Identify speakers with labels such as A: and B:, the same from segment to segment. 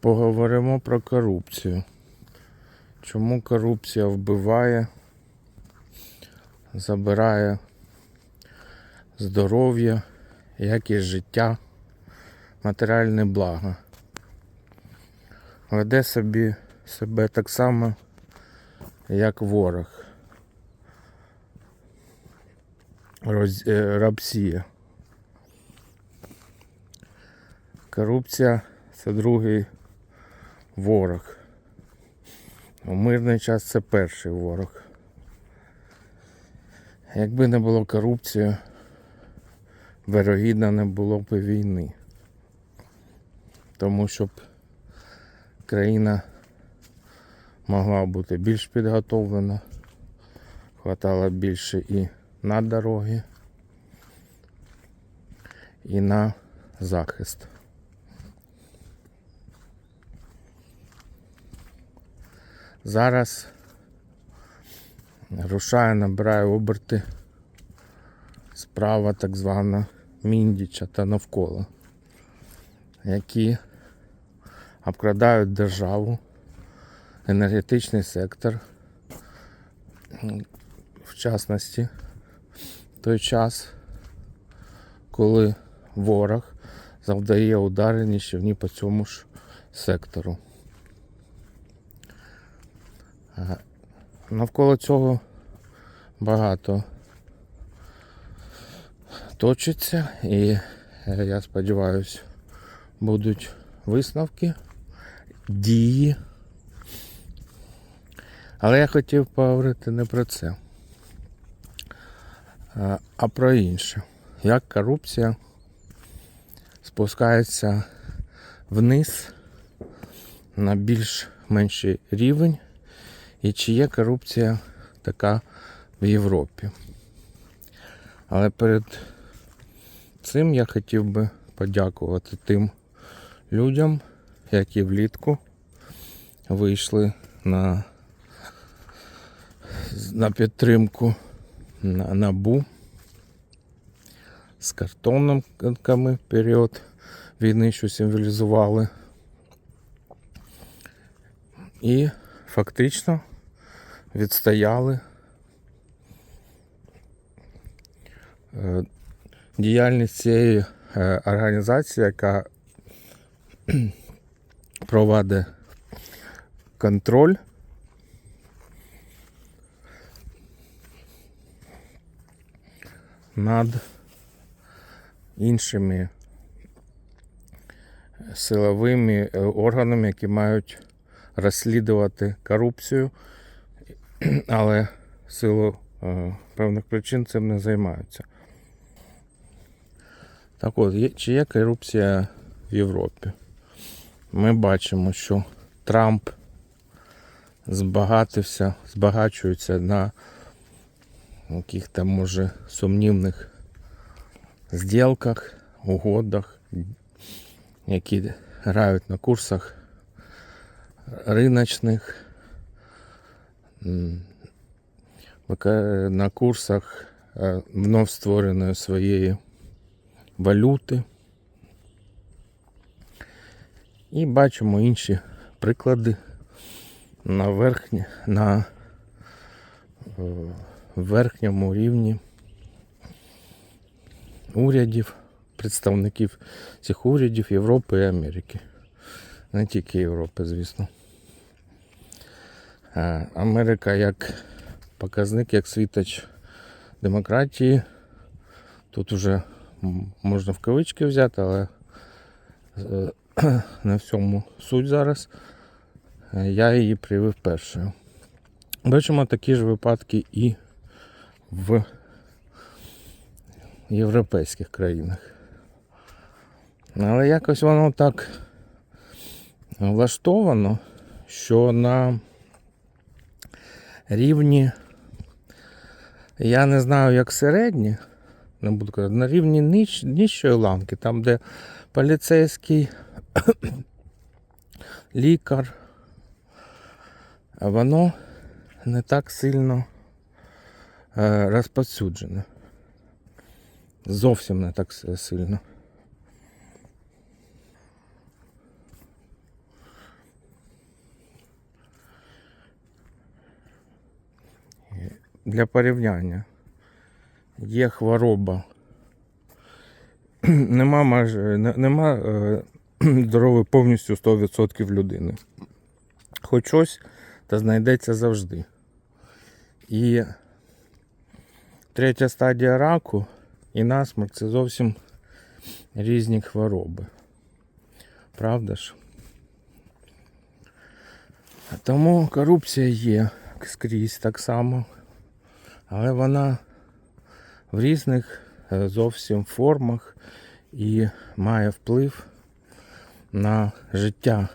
A: Поговоримо про корупцію. Чому корупція вбиває, забирає здоров'я, якість життя, матеріальне благо. Веде собі себе так само, як ворог. Роз, е, рабсія. Корупція це другий ворог. У мирний час це перший ворог. Якби не було корупції, вирогідно не було б війни. Тому щоб країна могла бути більш підготовлена, хватало більше і на дороги, і на захист. Зараз рушає, набирає оберти справа так звана Міндіча та навколо, які обкрадають державу, енергетичний сектор, в частності, той час, коли ворог завдає удари нищівні по цьому ж сектору. Навколо цього багато точиться і е, я сподіваюся, будуть висновки, дії. Але я хотів поговорити не про це, а- а про інше. Як корупція спускається вниз на більш менший рівень. І чи є корупція така в Європі? Але перед цим я хотів би подякувати тим людям, які влітку вийшли на, на підтримку на набу з картонками період війни, що символізували. І фактично відстояли. Е, діяльність цієї е, організації, яка проводить контроль над іншими силовими е, органами, які мають розслідувати корупцію, але в силу е, певних причин цим не займаються. Так от, чи є корупція в Європі? Ми бачимо, що Трамп збагатився, збагачується на яких там може сумнівних зділках, угодах, які грають на курсах вика- на курсах е, вновь створеної своєї валюти. І бачимо інші приклади на, верхні, на е, верхньому рівні урядів, представників цих урядів Європи і Америки. Не тільки Європи, звісно. А, Америка як показник, як світоч демократії. Тут уже можна в кавички взяти, але е, не в цьому суть зараз. Е, Я її привів першою. Бачимо такі ж випадки і в європейських країнах. Але якось воно так влаштовано, що на рівні, я не знаю, як середні, не буду казати, на рівні ниж, нижчої ланки, там, де поліцейський, лікар, воно не так сильно е, розповсюджене. Зовсім не так сильно. Для порівняння. Є хвороба. Нема майже нема е, здорової повністю 100% людини. Хоч щось та знайдеться завжди. І третя стадія раку і насмерть це зовсім різні хвороби. Правда ж? Тому корупція є скрізь так само, але вона в різних е, зовсім формах і має вплив на життя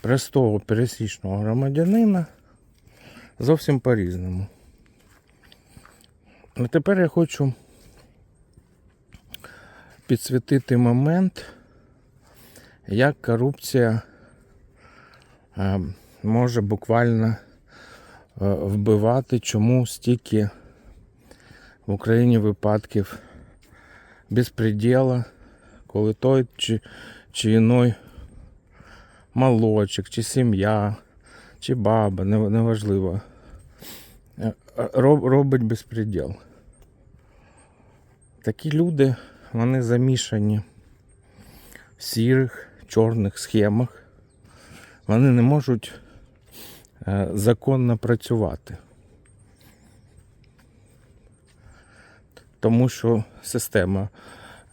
A: простого пересічного громадянина зовсім по-різному. А тепер я хочу підсвітити момент, як корупція е, може буквально вбивати, чому стільки в Україні випадків безпреділа, коли той чи, чи іной молодчик, чи сім'я, чи баба, неважливо, е, е, роб- робить безпреділ. Такі люди, вони замішані в сірих, чорних схемах. Вони не можуть е, законно працювати. Тому що система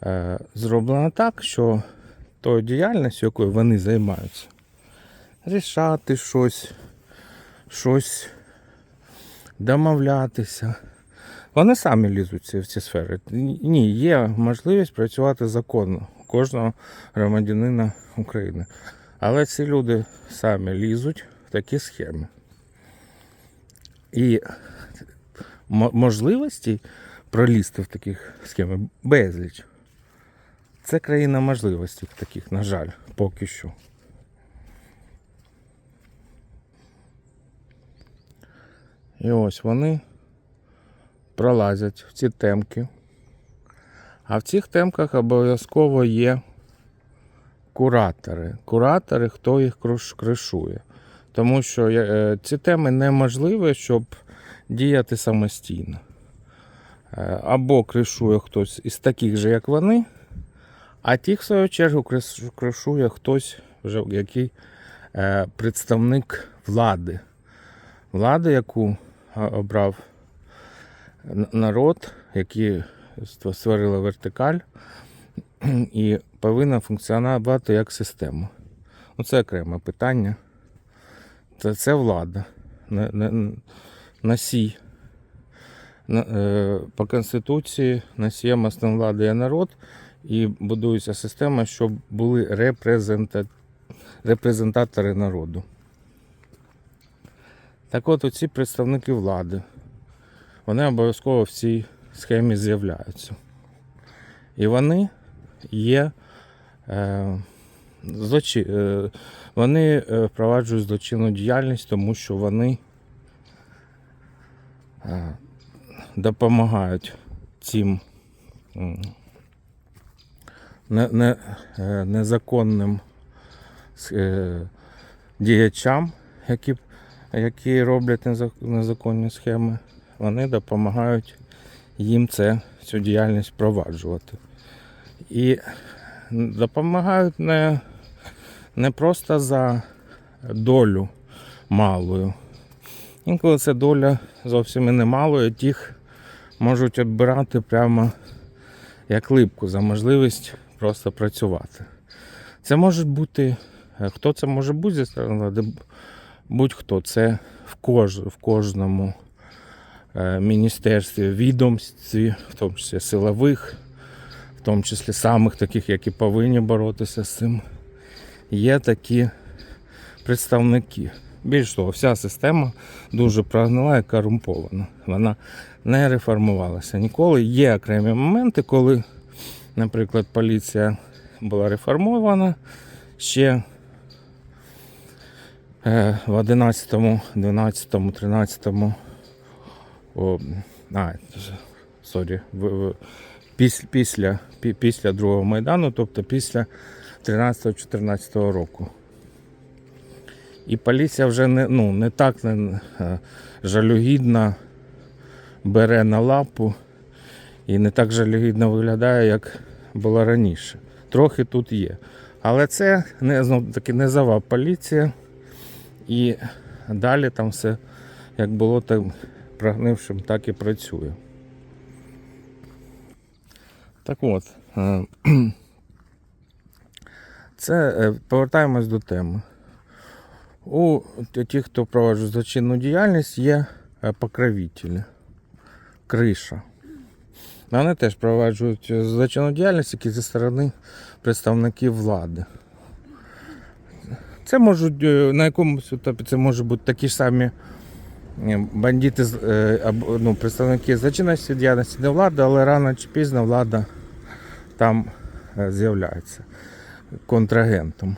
A: е, зроблена так, що тою діяльністю, якою вони займаються, рішати щось, щось домовлятися. Вони самі лізуть в ці- сфери. Ні, є можливість працювати законно кожного громадянина України. Але ці люди самі лізуть такі схеми. І можливості пролізти в таких схемах безліч. Це країна можливостей таких, на жаль, поки що. І ось вони пролазять в ці темки. А в цих темках обов'язково є куратори. Куратори, хто їх кришує. Тому що е, ці теми неможливі, щоб діяти самостійно. Е, Або кришує хтось із таких же, як вони, а ті, в свою чергу, кришує хтось, вже який е, представник влади. Влади, яку обрав народ, які ст- створили вертикаль і повинна функціонувати як система. Ну, це окреме питання. Це, це влада. На, на, носій. На, е, по Конституції носієм основної влади є народ, і будується система, щоб були репрезента... репрезентатори народу. Так от оці представники влади, вони обов'язково в цій схемі з'являються. І вони є е, злочи... е, вони е, впроваджують злочинну діяльність, тому що вони е, допомагають цим незаконним діячам, які, які роблять незаконні схеми, вони допомагають їм це, цю діяльність впроваджувати. І допомагають не, не просто за долю малою. Інколи це доля зовсім і не малою, тих можуть оббирати прямо як липку за можливість просто працювати. Це може бути, е, хто це може бути зі сторони влади? Будь-хто. Це в, кож, в кожному е, міністерстві, відомстві, в тому числі силових, в тому числі самих таких, які повинні боротися з цим. Є такі представники. Більш того, вся система дуже прогнила і корумпована. Вона не реформувалася ніколи. Є окремі моменти, коли, наприклад, поліція була реформована ще е, в 11, 12, 13, о, а, сорі, після, після, після другого Майдану, тобто після 13-14 року. І поліція вже не, ну, не так не, е, жалюгідно бере на лапу і не так жалюгідно виглядає, як було раніше. Трохи тут є. Але це не знов таки низова поліція. І далі там все як було там прогнившим, так і працює. Так от. Це е, повертаємось до теми. У тих, хто проваджує злочинну діяльність, є е, покровителі, криша. Вони теж проваджують злочинну діяльність, які зі сторони представників влади. Це можуть е, на якомусь етапі це можуть бути такі ж самі бандити, ну, представники злочинності діяльності не влади, але рано чи пізно влада там з'являється контрагентом.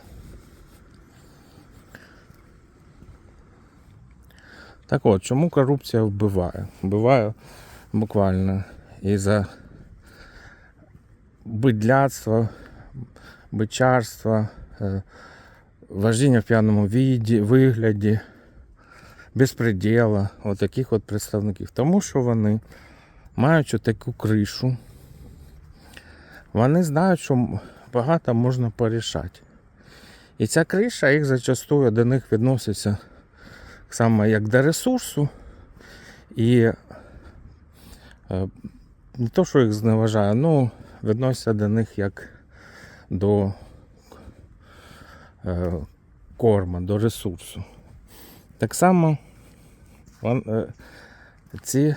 A: Так от, чому корупція вбиває? Вбиває буквально із-за бидляцтва, бичарства, е, вождіння в п'яному віді, вигляді, безпреділа, от таких от представників. Тому що вони маючи таку кришу, вони знають, що багато можна порішати. І ця криша їх зачастую до них відноситься саме як до ресурсу. І е, не то, що їх зневажає, ну відносяться до них як до е, корма, до ресурсу. Так само е, ці,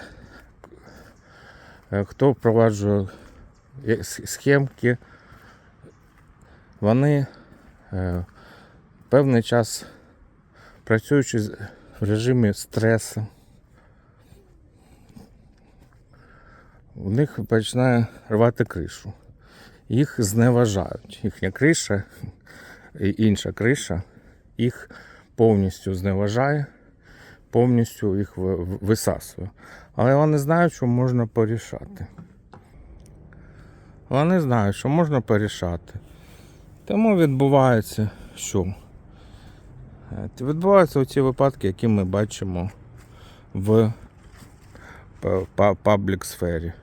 A: хто впроваджує схемки, вони е, певний час працюючи в режимі стресу, у них починає рвати кришу. Їх зневажають. Їхня криша і інша криша їх повністю зневажає, повністю їх ви- ви- висасує. Але вони знають, що можна порішати. Вони знають, що можна порішати. Тому відбувається що? Е, Відбуваються оці випадки, які ми бачимо в па- па- паблік сфері.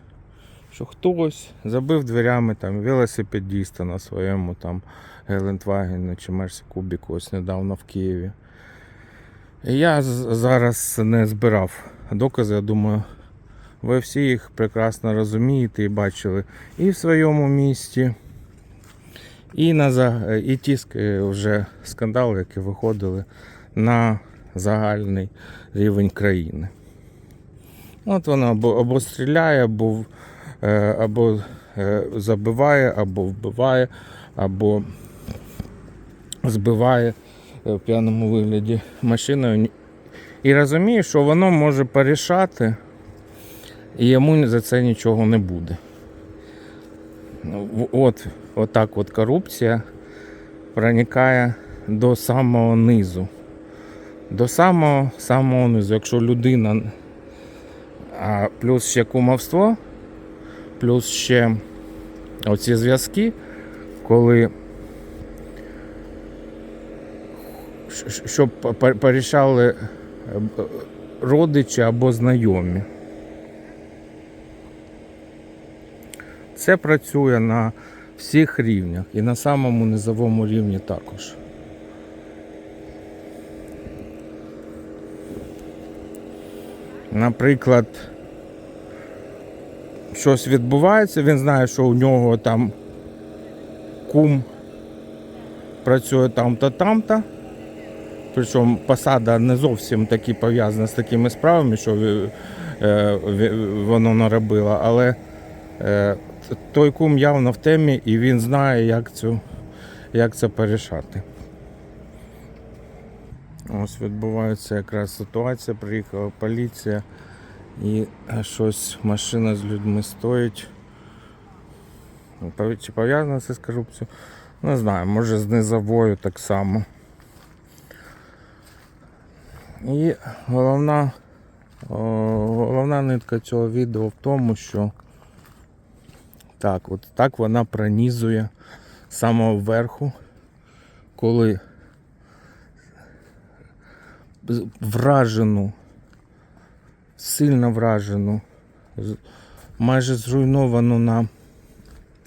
A: Що хтось забив дверями там велосипедіста на своєму там Гелендвагені чи Мерсі Кубіку ось недавно в Києві. І я зараз не збирав докази, я думаю, ви всі їх прекрасно розумієте і бачили і в своєму місті, і, на, і ті вже скандали, які виходили на загальний рівень країни. От вона або, або стріляє, або, е, або е, забиває, або вбиває, або збиває е, в п'яному вигляді машиною. І розуміє, що воно може порішати, і йому за це нічого не буде. От, от так от корупція проникає до самого низу. До самого самого низу. Якщо людина, а плюс ще кумовство, плюс ще оці зв'язки, коли щоб по- порішали е, родичі або знайомі. Це працює на всіх рівнях і на самому низовому рівні також. Наприклад, щось відбувається, він знає, що у нього там кум працює там-то, там-то. Причому посада не зовсім таки пов'язана з такими справами, що е, воно наробило, але е, той кум явно в темі і він знає, як, цю, як це порішати. Ось відбувається якраз ситуація, приїхала поліція і е, щось машина з людьми стоїть. Ну, Чи пов'язано це з корупцією? Не знаю, може з низовою так само. І головна, головна нитка цього відео в тому, що так, от так вона пронізує з самого верху, коли вражену, сильно вражену майже зруйновану на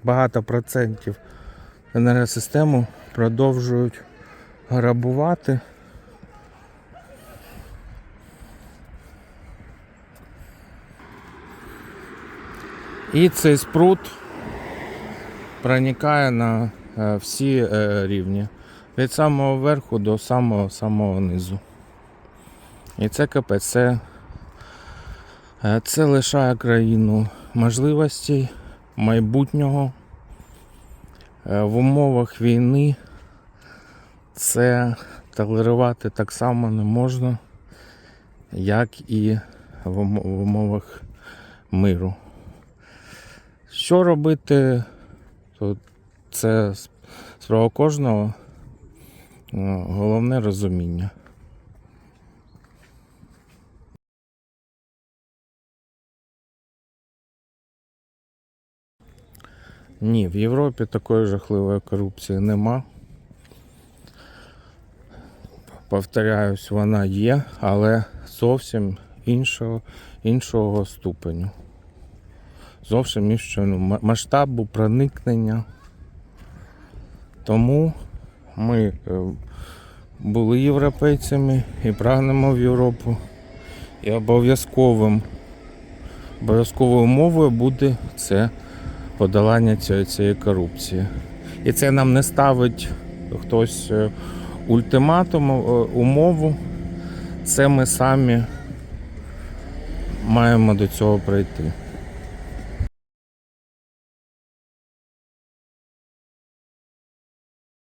A: багато процентів енергосистему продовжують грабувати. І цей спрут проникає на е, всі е, рівні. Від самого верху до самого самого низу. І це капець. Це, е, це лишає країну можливостей майбутнього в умовах війни. Це толерувати так само не можна, як і в умовах миру. Що робити, то це справа кожного. Е, Головне розуміння. Ні, в Європі такої жахливої корупції нема. Повторяюсь, вона є, але зовсім іншого, іншого ступеню. Зовсім іншого ну, масштабу проникнення. Тому ми е, були європейцями і прагнемо в Європу. І обов'язковим обов'язковою умовою буде це подолання цієї, цієї корупції. І це нам не ставить хтось е, ультиматум, е, умову. Це ми самі маємо до цього прийти.